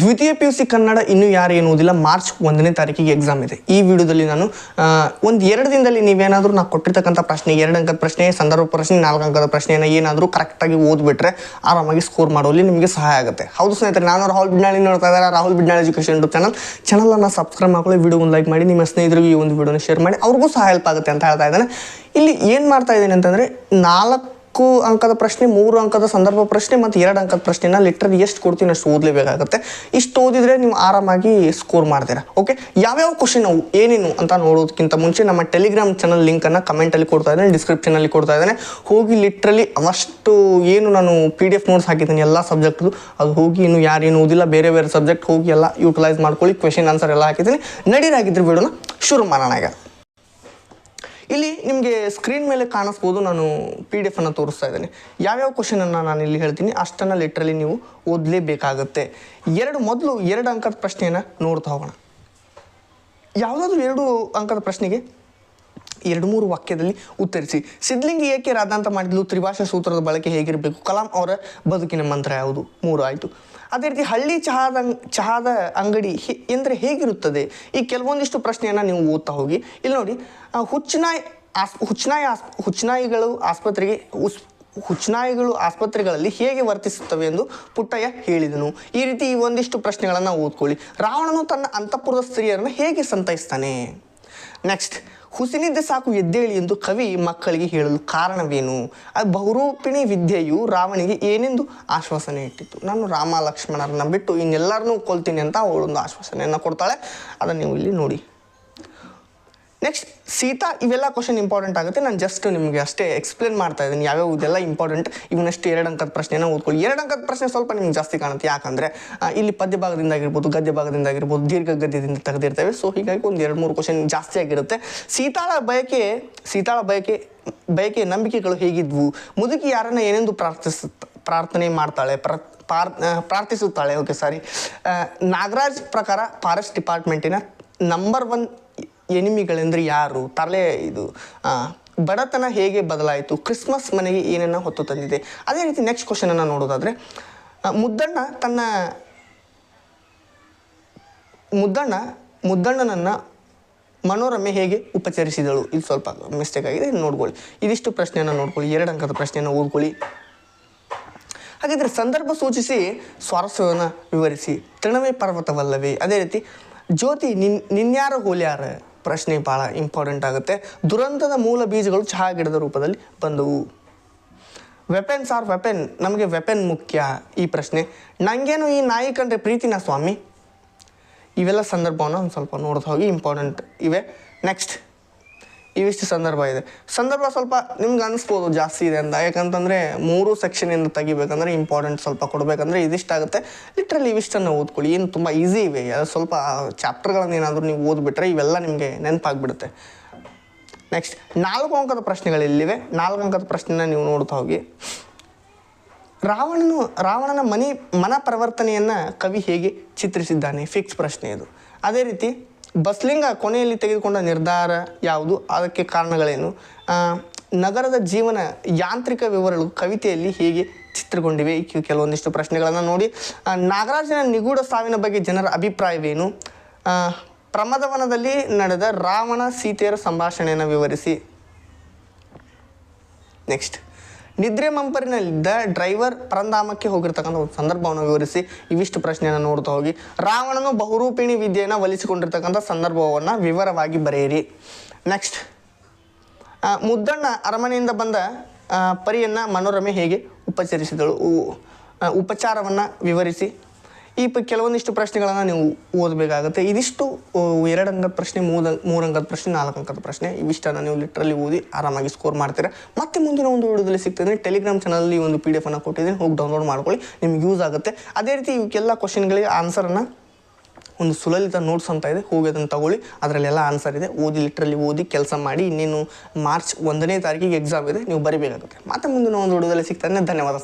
ದ್ವಿತೀಯ P U C Kannada ಇನ್ನೂ ಯಾರು ಏನು ಓದಿಲ್ಲ ಮಾರ್ಚ್ ಒಂದನೇ ತಾರೀಕಿಗೆ ಎಕ್ಸಾಮ್ ಇದೆ. ಈ ವಿಡಿಯೋದಲ್ಲಿ ನಾನು ಒಂದು ಎರಡು ದಿನದಲ್ಲಿ ನೀವೇನಾದರೂ ನಾವು ಕೊಟ್ಟಿರ್ತಕ್ಕಂಥ ಪ್ರಶ್ನೆ, ಎರಡು ಅಂಕದ ಪ್ರಶ್ನೆ, ಸಂದರ್ಭ ಪ್ರಶ್ನೆ, ನಾಲ್ಕು ಅಂಕದ ಪ್ರಶ್ನೆಯನ್ನು ಏನಾದರೂ ಕರೆಕ್ಟಾಗಿ ಓದ್ಬಿಟ್ರೆ ಆರಾಮಾಗಿ ಸ್ಕೋರ್ ಮಾಡುವಲ್ಲಿ ನಿಮಗೆ ಸಹಾಯ ಆಗುತ್ತೆ. ಹೌದು ಸ್ನೇಹಿತರೆ, ನಾನು ರಾಹುಲ್ ಬಿಡ್ನಾಳಿ ನೋಡ್ತಾ ಇದ್ದಾರೆ, Rahul Bidnali education YouTube channel ಚಾನಲನ್ನು ಸಬ್ಸ್ಕ್ರೈಬ್ ಮಾಡ್ಕೊಳ್ಳಿ ವಿಡಿಯೋ ಒಂದು ಲೈಕ್ ಮಾಡಿ, ನಿಮ್ಮ ಸ್ನೇಹಿತರಿಗೆ ಈ ಒಂದು ವಿಡಿಯೋನ ಶೇರ್ ಮಾಡಿ, ಅವ್ರಿಗೂ ಸಹ ಹೆಲ್ಪ್ ಆಗುತ್ತೆ ಅಂತ ಹೇಳ್ತಾ ಇದ್ದಾನೆ. ಇಲ್ಲಿ ಏನು ಮಾಡ್ತಾ ಇದ್ದೀನಿ ಅಂತಂದರೆ, ನಾಲ್ಕು ಅಂಕದ ಪ್ರಶ್ನೆ, ಮೂರು ಅಂಕದ ಸಂದರ್ಭ ಪ್ರಶ್ನೆ ಮತ್ತು ಎರಡು ಅಂಕದ ಪ್ರಶ್ನೆನ ಲಿಟ್ರಲಿ ಎಷ್ಟು ಕೊಡ್ತೀನಿ ಅಷ್ಟು ಓದಲೇಬೇಕಾಗುತ್ತೆ. ಇಷ್ಟು ಓದಿದರೆ ನೀವು ಆರಾಮಾಗಿ ಸ್ಕೋರ್ ಮಾಡ್ತೀರಾ ಓಕೆ ಯಾವ್ಯಾವ ಕ್ವಶನ್ ಅವು, ಏನೇನು ಅಂತ ನೋಡೋದಕ್ಕಿಂತ ಮುಂಚೆ ನಮ್ಮ ಟೆಲಿಗ್ರಾಮ್ ಚಾನಲ್ ಲಿಂಕನ್ನು ಕಮೆಂಟಲ್ಲಿ ಕೊಡ್ತಾ ಇದ್ದೇನೆ ಡಿಸ್ಕ್ರಿಪ್ಷನಲ್ಲಿ ಕೊಡ್ತಾ ಇದ್ದೇನೆ. ಹೋಗಿ ಲಿಟ್ರಲಿ ಅವಷ್ಟು ಏನು ನಾನು ಪಿ ಡಿ ಎಫ್ ನೋಟ್ಸ್ ಹಾಕಿದ್ದೀನಿ, ಎಲ್ಲ ಸಬ್ಜೆಕ್ಟ್ದು ಅದು ಹೋಗಿ ಇನ್ನು ಯಾರೇನು ಓದಿಲ್ಲ, ಬೇರೆ ಬೇರೆ ಸಬ್ಜೆಕ್ಟ್ ಹೋಗಿ ಎಲ್ಲ ಯೂಟಿಲೈಸ್ ಮಾಡ್ಕೊಳ್ಳಿ ಕ್ವೆಶನ್ ಆನ್ಸರ್ ಎಲ್ಲ ಹಾಕಿದ್ದೀನಿ. ನಡೀರಾಗಿದ್ದರೆ ವಿಡಿಯೋನ ಶುರು ಮಾಡೋಣ ಈಗ. ಇಲ್ಲಿ ನಿಮಗೆ ಸ್ಕ್ರೀನ್ ಮೇಲೆ ಕಾಣಿಸ್ಬೋದು ನಾನು ಪಿ ಡಿ ಎಫನ್ನು ತೋರಿಸ್ತಾ ಇದ್ದೇನೆ. ಯಾವ್ಯಾವ ಕ್ವಶನನ್ನು ನಾನು ಇಲ್ಲಿ ಹೇಳ್ತೀನಿ, ಅಷ್ಟನ್ನು ಲಿಟ್ರಲಿ ನೀವು ಓದಲೇಬೇಕಾಗುತ್ತೆ. ಎರಡು ಮೊದಲು ಎರಡು ಅಂಕದ ಪ್ರಶ್ನೆಯನ್ನು ನೋಡ್ತಾ ಹೋಗೋಣ. ಯಾವುದಾದ್ರೂ ಎರಡು ಅಂಕದ ಪ್ರಶ್ನೆಗೆ? ಎರಡು ಮೂರು ವಾಕ್ಯದಲ್ಲಿ ಉತ್ತರಿಸಿ. ಸಿದ್ಲಿಂಗಿ ಏಕೆ ರಾಧಾಂತ ಮಾಡಿದ್ಲು? ತ್ರಿಭಾಷಾ ಸೂತ್ರದ ಬಳಕೆ ಹೇಗಿರಬೇಕು? ಕಲಾಂ ಅವರ ಬದುಕಿನ ಮಂತ್ರ ಯಾವುದು? ಮೂರು ಆಯಿತು. ಅದೇ ರೀತಿ ಹಳ್ಳಿ ಚಹಾದ ಚಹಾದ ಅಂಗಡಿ ಎಂದರೆ ಹೇಗಿರುತ್ತದೆ? ಈ ಕೆಲವೊಂದಿಷ್ಟು ಪ್ರಶ್ನೆಯನ್ನು ನೀವು ಓದ್ತಾ ಹೋಗಿ. ಇಲ್ಲಿ ನೋಡಿ ಹುಚ್ಚುನಾಯಿ ಆಸ್, ಹುಚ್ಚನಾಯಿ ಆಸ್, ಹುಚ್ಚನಾಯಿಗಳು ಆಸ್ಪತ್ರೆಗೆ ಉಸ್, ಹುಚ್ಚನಾಯಿಗಳು ಆಸ್ಪತ್ರೆಗಳಲ್ಲಿ ಹೇಗೆ ವರ್ತಿಸುತ್ತವೆ ಎಂದು ಪುಟ್ಟಯ್ಯ ಹೇಳಿದನು. ಈ ರೀತಿ ಈ ಒಂದಿಷ್ಟು ಪ್ರಶ್ನೆಗಳನ್ನು ಓದ್ಕೊಳ್ಳಿ. ರಾವಣನು ತನ್ನ ಅಂತಃಪುರದ ಸ್ತ್ರೀಯರನ್ನು ಹೇಗೆ ಸಂತೈಸ್ತಾನೆ? ನೆಕ್ಸ್ಟ್ ಹುಸಿನಿದ್ದೆ ಸಾಕು ಎದ್ದೇಳಿ ಎಂದು ಕವಿ ಮಕ್ಕಳಿಗೆ ಹೇಳಲು ಕಾರಣವೇನು? ಆ ಬಹುರೂಪಿಣಿ ವಿದ್ಯೆಯು ರಾವಣಿಗೆ ಏನೆಂದು ಆಶ್ವಾಸನೆ ಇಟ್ಟಿತ್ತು ನಾನು ರಾಮ ಲಕ್ಷ್ಮಣರನ್ನ ಬಿಟ್ಟು ಇನ್ನೆಲ್ಲರನ್ನೂ ಕೊಲ್ತೀನಿ ಅಂತ ಅವಳೊಂದು ಆಶ್ವಾಸನೆಯನ್ನು ಕೊಡ್ತಾಳೆ. ಅದನ್ನು ನೀವು ಇಲ್ಲಿ ನೋಡಿ. ನೆಕ್ಸ್ಟ್ ಸೀತಾ, ಇವೆಲ್ಲ ಕ್ವಶನ್ ಇಂಪಾರ್ಟೆಂಟ್ ಆಗುತ್ತೆ. ನಾನು ಜಸ್ಟ್ ನಿಮಗೆ ಅಷ್ಟೇ ಎಕ್ಸ್ಪ್ಲೇನ್ ಮಾಡ್ತಾ ಇದ್ದೀನಿ. ಯಾವ್ಯಾವ ಇದೆಲ್ಲ ಇಂಪಾರ್ಟೆಂಟ್ ಇವನ್ನಷ್ಟು ಎರಡು ಅಂಕದ ಪ್ರಶ್ನೆನ ಓದ್ಕೊಳ್ಳಿ. ಎರಡು ಅಂಕದ ಪ್ರಶ್ನೆ ಸ್ವಲ್ಪ ನಿಮ್ಗೆ ಜಾಸ್ತಿ ಕಾಣುತ್ತೆ. ಯಾಕಂದರೆ ಇಲ್ಲಿ ಪದ್ಯ ಭಾಗದಿಂದ ಆಗಿರ್ಬೋದು, ಗದ್ಯ ಭಾಗದಿಂದ ಆಗಿರ್ಬೋದು, ದೀರ್ಘ ಗದ್ಯದಿಂದ ತೆಗೆದಿರ್ತೇವೆ. ಸೊ ಹೀಗಾಗಿ ಒಂದು ಎರಡು ಮೂರು ಕ್ವಶನ್ ಜಾಸ್ತಿ ಆಗಿರುತ್ತೆ. ಸೀತಾಳ ಬಯಕೆ ಸೀತಾಳ ಬಯಕೆ ಬಯಕೆ ನಂಬಿಕೆಗಳು ಹೇಗಿದ್ವು? ಮುದುಕಿ ಯಾರನ್ನ ಏನೆಂದು ಪ್ರಾರ್ಥಿಸುತ್ತ ಪ್ರಾರ್ಥನೆ ಮಾಡ್ತಾಳೆ, ಪಾರ್ ಪ್ರಾರ್ಥಿಸುತ್ತಾಳೆ? ಓಕೆ ಸಾರಿ ನಾಗರಾಜ್ ಪ್ರಕಾರ ಫಾರೆಸ್ಟ್ ಡಿಪಾರ್ಟ್ಮೆಂಟಿನ ನಂಬರ್ ಒನ್ ಎನಿಮಿಗಳೆಂದರೆ ಯಾರು? ತಲೆ ಇದು ಬಡತನ ಹೇಗೆ ಬದಲಾಯಿತು? ಕ್ರಿಸ್ಮಸ್ ಮನೆಗೆ ಏನನ್ನ ಹೊತ್ತು ತಂದಿದೆ. ಅದೇ ರೀತಿ ನೆಕ್ಸ್ಟ್ ಕ್ವಶನನ್ನು ನೋಡೋದಾದರೆ ನೋಡೋದಾದ್ರೆ ಮುದ್ದಣ್ಣ ತನ್ನ, ಮುದ್ದಣ್ಣ, ಮುದ್ದಣ್ಣನನ್ನ ಮನೋರಮೆ ಹೇಗೆ ಉಪಚರಿಸಿದಳು? ಇದು ಸ್ವಲ್ಪ ಮಿಸ್ಟೇಕ್ ಆಗಿದೆ, ನೋಡ್ಕೊಳ್ಳಿ. ಇದಿಷ್ಟು ಪ್ರಶ್ನೆಯನ್ನು ನೋಡ್ಕೊಳ್ಳಿ, ಎರಡು ಅಂಕದ ಪ್ರಶ್ನೆಯನ್ನು ಓದ್ಕೊಳ್ಳಿ. ಹಾಗಿದ್ರೆ ಸಂದರ್ಭ ಸೂಚಿಸಿ, ಸ್ವಾರಸ್ಯವನ್ನು ವಿವರಿಸಿ. ತೃಣವೇ ಪರ್ವತವಲ್ಲವೇ? ಅದೇ ರೀತಿ, ಜ್ಯೋತಿ ನಿನ್, ನಿನ್ಯಾರ ಹೋಲ್ಯಾರ? ಪ್ರಶ್ನೆ ಭಾಳ ಇಂಪಾರ್ಟೆಂಟ್ ಆಗುತ್ತೆ. ದುರಂತದ ಮೂಲ ಬೀಜಗಳು ಚಹಾ ಗಿಡದ ರೂಪದಲ್ಲಿ ಬಂದವು. ವೆಪನ್ಸ್ ಆರ್ ವೆಪನ್ ನಮಗೆ ವೆಪನ್ ಮುಖ್ಯ ಈ ಪ್ರಶ್ನೆ. ನನಗೇನು ಈ ನಾಯಿ ಕಂಡ್ರೆ ಪ್ರೀತಿನ ಸ್ವಾಮಿ? ಇವೆಲ್ಲ ಸಂದರ್ಭವನ್ನು ಒಂದು ಸ್ವಲ್ಪ ನೋಡ್ತಾ ಹೋಗಿ ಇಂಪಾರ್ಟೆಂಟ್ ಇವೆ. ನೆಕ್ಸ್ಟ್ ಇವಿಷ್ಟು ಸಂದರ್ಭ ಇದೆ. ಸಂದರ್ಭ ಸ್ವಲ್ಪ ನಿಮ್ಗೆ ಅನಿಸ್ಬೋದು ಜಾಸ್ತಿ ಇದೆ ಅಂತ. ಯಾಕಂತಂದರೆ ಮೂರು ಸೆಕ್ಷನಿಂದ ತೆಗಿಬೇಕಂದ್ರೆ ಇಂಪಾರ್ಟೆಂಟ್ ಸ್ವಲ್ಪ ಕೊಡಬೇಕಂದ್ರೆ ಇದಿಷ್ಟಾಗುತ್ತೆ ಲಿಟ್ರಲಿ ಇವಿಷ್ಟನ್ನು ಓದ್ಕೊಳ್ಳಿ. ಏನು ತುಂಬ ಈಸಿ ಇವೆ. ಅದು ಸ್ವಲ್ಪ ಚಾಪ್ಟರ್ಗಳನ್ನು ಏನಾದರೂ ನೀವು ಓದ್ಬಿಟ್ರೆ ಇವೆಲ್ಲ ನಿಮಗೆ ನೆನಪಾಗ್ಬಿಡುತ್ತೆ. ನೆಕ್ಸ್ಟ್ ನಾಲ್ಕು ಅಂಕದ ಪ್ರಶ್ನೆಗಳಿಲ್ಲಿವೆ ನಾಲ್ಕು ಅಂಕದ ಪ್ರಶ್ನೆನ ನೀವು ನೋಡ್ತಾ ಹೋಗಿ. ರಾವಣನು, ರಾವಣನ ಮನಿ ಮನ ಪರಿವರ್ತನೆಯನ್ನು ಕವಿ ಹೇಗೆ ಚಿತ್ರಿಸಿದ್ದಾನೆ? ಫಿಕ್ಸ್ ಪ್ರಶ್ನೆ ಇದು. ಅದೇ ರೀತಿ ಬಸ್ಲಿಂಗ ಕೊನೆಯಲ್ಲಿ ತೆಗೆದುಕೊಂಡ ನಿರ್ಧಾರ ಯಾವುದು? ಅದಕ್ಕೆ ಕಾರಣಗಳೇನು? ನಗರದ ಜೀವನ ಯಾಂತ್ರಿಕ ವಿವರಗಳು ಕವಿತೆಯಲ್ಲಿ ಹೇಗೆ ಚಿತ್ರಗೊಂಡಿವೆ ಕೆಲವೊಂದಿಷ್ಟು ಪ್ರಶ್ನೆಗಳನ್ನು ನೋಡಿ. ನಾಗರಾಜನ ನಿಗೂಢ ಸಾವಿನ ಬಗ್ಗೆ ಜನರ ಅಭಿಪ್ರಾಯವೇನು? ಪ್ರಮದವನದಲ್ಲಿ ನಡೆದ ರಾವಣ ಸೀತೆಯರ ಸಂಭಾಷಣೆಯನ್ನು ವಿವರಿಸಿ. ನೆಕ್ಸ್ಟ್ ನಿದ್ರೆ ಮಂಪರಿನಲ್ಲಿದ್ದ ಡ್ರೈವರ್ ಪರಂಧಾಮಕ್ಕೆ ಹೋಗಿರ್ತಕ್ಕಂಥ ಒಂದು ಸಂದರ್ಭವನ್ನು ವಿವರಿಸಿ ಇವಿಷ್ಟು ಪ್ರಶ್ನೆಯನ್ನು ನೋಡ್ತಾ ಹೋಗಿ. ರಾವಣನು ಬಹುರೂಪಿಣಿ ವಿದ್ಯೆಯನ್ನು ಒಲಿಸಿಕೊಂಡಿರ್ತಕ್ಕಂಥ ಸಂದರ್ಭವನ್ನು ವಿವರವಾಗಿ ಬರೆಯಿರಿ. ನೆಕ್ಸ್ಟ್ ಮುದ್ದಣ್ಣ ಅರಮನೆಯಿಂದ ಬಂದ ಪರಿಯನ್ನು ಮನೋರಮೆ ಹೇಗೆ ಉಪಚರಿಸಿದಳು? ಉಪಚಾರವನ್ನು ವಿವರಿಸಿ. ಈ ಪ ಕೆಲವೊಂದಿಷ್ಟು ಪ್ರಶ್ನೆಗಳನ್ನು ನೀವು ಓದಬೇಕಾಗುತ್ತೆ. ಇದಿಷ್ಟು ಎರಡು ಅಂಕದ ಪ್ರಶ್ನೆ ಮೂರು ಮೂರು ಪ್ರಶ್ನೆ ನಾಲ್ಕು ಅಂಕದ ಪ್ರಶ್ನೆ, ಇವಿಷ್ಟನ್ನು ನೀವು ಲಿಟ್ರಲ್ಲಿ ಓದಿ ಆರಾಮಾಗಿ ಸ್ಕೋರ್ ಮಾಡ್ತೀರಾ. ಮತ್ತೆ ಮುಂದಿನ ಒಂದು ವಿಡಿಯೋದಲ್ಲಿ ಸಿಗ್ತದೆ ಟೆಲಿಗ್ರಾಮ್ ಚಾನಲಲ್ಲಿ ಒಂದು ಪಿ ಡಿ ಎಫನ್ನು ಕೊಟ್ಟಿದ್ದೀನಿ. ಹೋಗಿ ಡೌನ್ಲೋಡ್ ಮಾಡ್ಕೊಳ್ಳಿ, ನಿಮ್ಗೆ ಯೂಸ್ ಆಗುತ್ತೆ. ಅದೇ ರೀತಿ ಇವಕ್ಕೆಲ್ಲ ಕ್ವಶನ್ಗಳಿಗೆ ಆನ್ಸರನ್ನು ಒಂದು ಸುಲಲಿತ ನೋಟ್ಸ್ ಅಂತ ಇದೆ. ಹೋಗಿ ಅದನ್ನು ತಗೊಳ್ಳಿ. ಅದರಲ್ಲೆಲ್ಲ ಆನ್ಸರ್ ಇದೆ. ಓದಿ ಲಿಟ್ರಲ್ಲಿ ಓದಿ ಕೆಲಸ ಮಾಡಿ, ಇನ್ನೇನು ಮಾರ್ಚ್ ಒಂದನೇ ತಾರೀಕಿಗೆ ಎಕ್ಸಾಮ್ ಇದೆ, ನೀವು ಬರಿಬೇಕಾಗುತ್ತೆ. ಮತ್ತೆ ಮುಂದಿನ ಒಂದು ವಿಡಿಯೋದಲ್ಲಿ ಸಿಗ್ತಾನೆ ಧನ್ಯವಾದ